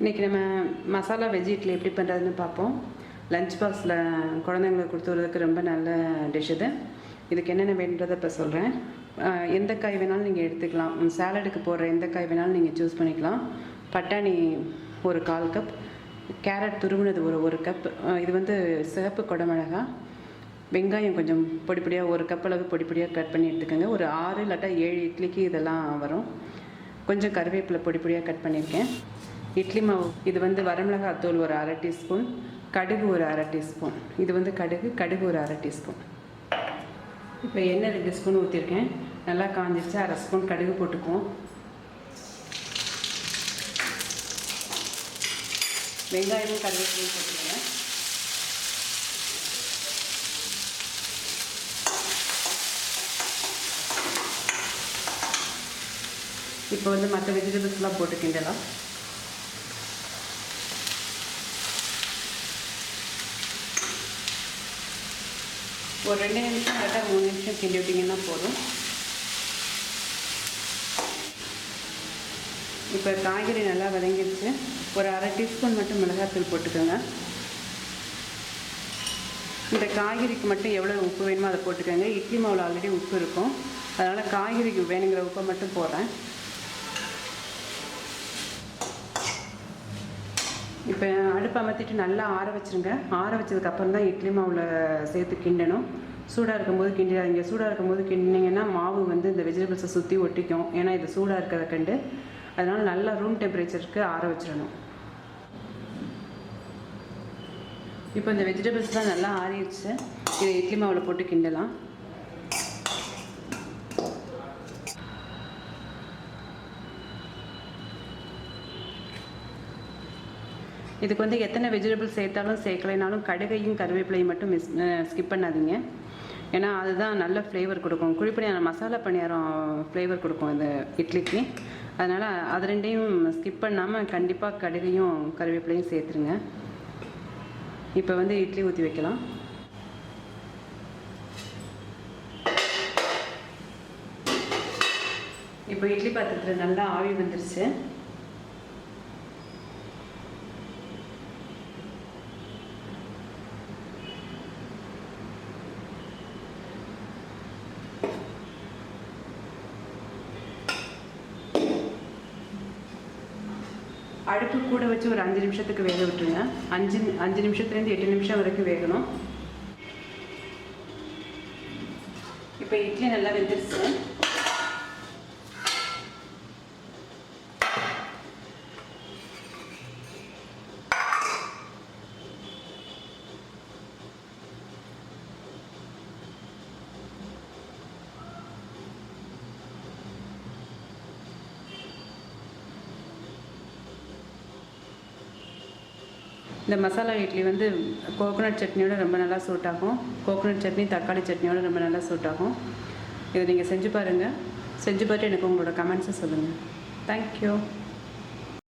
இன்றைக்கி நம்ம மசாலா வெஜ் இட்லி எப்படி பண்ணுறதுன்னு பார்ப்போம். லஞ்ச் பாக்ஸில் குழந்தைங்களுக்கு கொடுத்து ரொம்ப நல்ல டிஷ் இது. இதுக்கு என்னென்ன வேணுன்றதை இப்போ சொல்கிறேன் எந்த காய் வேணாலும் நீங்கள் எடுத்துக்கலாம். சாலடுக்கு போடுற எந்த காய் வேணாலும் நீங்கள் சூஸ் பண்ணிக்கலாம். பட்டாணி ஒரு கால் கப் கேரட் துருவினது ஒரு ஒரு கப் இது வந்து சிவப்பு குடமிளகா. வெங்காயம் கொஞ்சம் பொடி பொடியாக ஒரு கப் அளவு பொடி பொடியாக கட் பண்ணி எடுத்துக்கோங்க. ஒரு ஆறு இல்லாட்டா ஏழு இட்லிக்கு இதெல்லாம் வரும். கொஞ்சம் கருவேப்பிலை பொடி பொடியாக கட் பண்ணியிருக்கேன். இட்லி மாவு இது வந்து வரமிளகாத்தூள் ஒரு அரை டீஸ்பூன் கடுகு ஒரு அரை டீஸ்பூன். இது வந்து கடுகு கடுகு ஒரு அரை டீஸ்பூன். இப்போ எண்ணெய் ரெண்டு ஸ்பூன் ஊற்றிருக்கேன் நல்லா காஞ்சிருச்சு அரை ஸ்பூன் கடுகு போட்டுக்குவோம். வெங்காயமும் கருவேப்பிலையும் போட்டுக்கோங்க. இப்போ வந்து மற்ற வெஜிடபிள்ஸ்லாம் போட்டு கிண்டலாம். ஒரு ரெண்டு நிமிஷம் கரெக்டாக மூணு நிமிஷம் கிண்டி விட்டிங்கன்னா போதும். இப்போ காய்கறி நல்லா வதங்கிடுச்சு ஒரு அரை டீஸ்பூன் மட்டும் மிளகாத்தூள் போட்டுக்கோங்க. இந்த காய்கறிக்கு மட்டும் எவ்வளோ உப்பு வேணுமோ அதை போட்டுக்கோங்க. இட்லி மாவில் ஆல்ரெடி உப்பு இருக்கும். அதனால் காய்கறிக்கு வேணுங்கிற உப்பை மட்டும் போடுறேன். இப்போ அடுப்பு அமர்த்திட்டு நல்லா ஆற வச்சுருங்க. ஆற வச்சதுக்கப்புறம் தான் இட்லி மாவில் சேர்த்து கிண்டணும். சூடாக இருக்கும்போது கிண்டிடாதீங்க. சூடாக இருக்கும்போது கிண்டினீங்கன்னா மாவு வந்து இந்த வெஜிடபிள்ஸை சுற்றி ஒட்டிக்கும். ஏன்னா இது சூடாக இருக்கிறத கண்டு. அதனால் நல்லா ரூம் டெம்பரேச்சருக்கு ஆற வச்சிடணும். இப்போ இந்த வெஜிடபிள்ஸ்லாம் நல்லா ஆறிடுச்சு இதை இட்லி மாவில் போட்டு கிண்டலாம். இதுக்கு வந்து எத்தனை வெஜிடபிள்ஸ் சேர்த்தாலும் சேர்க்கலைனாலும் கடுகையும் கருவேப்பிலையும் மட்டும் மிஸ் ஸ்கிப் பண்ணாதீங்க. ஏன்னா அதுதான் நல்ல ஃப்ளேவர் கொடுக்கும். குழிப்பணியான மசாலா பணியாரம் ஃப்ளேவர் கொடுக்கும் இந்த இட்லிக்கு. அதனால் அது ரெண்டையும் ஸ்கிப் பண்ணாமல் கண்டிப்பாக கடுகையும் கருவேப்பிலையும் சேர்த்துருங்க. இப்போ வந்து இட்லி ஊற்றி வைக்கலாம். இப்போ இட்லி பாத்திரத்தில் நல்லா ஆவி வந்துருச்சு. அடுப்பு கூட வச்சு ஒரு அஞ்சு நிமிஷத்துக்கு வேக விட்டுருங்க அஞ்சு அஞ்சு நிமிஷத்துலேருந்து எட்டு நிமிஷம் வரைக்கும் வேகணும் இப்போ இட்லி நல்லா வெந்துருச்சு இந்த மசாலா இட்லி வந்து கோகோனட் சட்னியோட ரொம்ப நல்லா சூட் ஆகும். கோகோனட் சட்னி தக்காளி சட்னியோட ரொம்ப நல்லா சூட் ஆகும். இதை நீங்கள் செஞ்சு பாருங்கள் செஞ்சு பார்த்து எனக்கு உங்களோட கமெண்ட்ஸை சொல்லுங்கள் தேங்க்யூ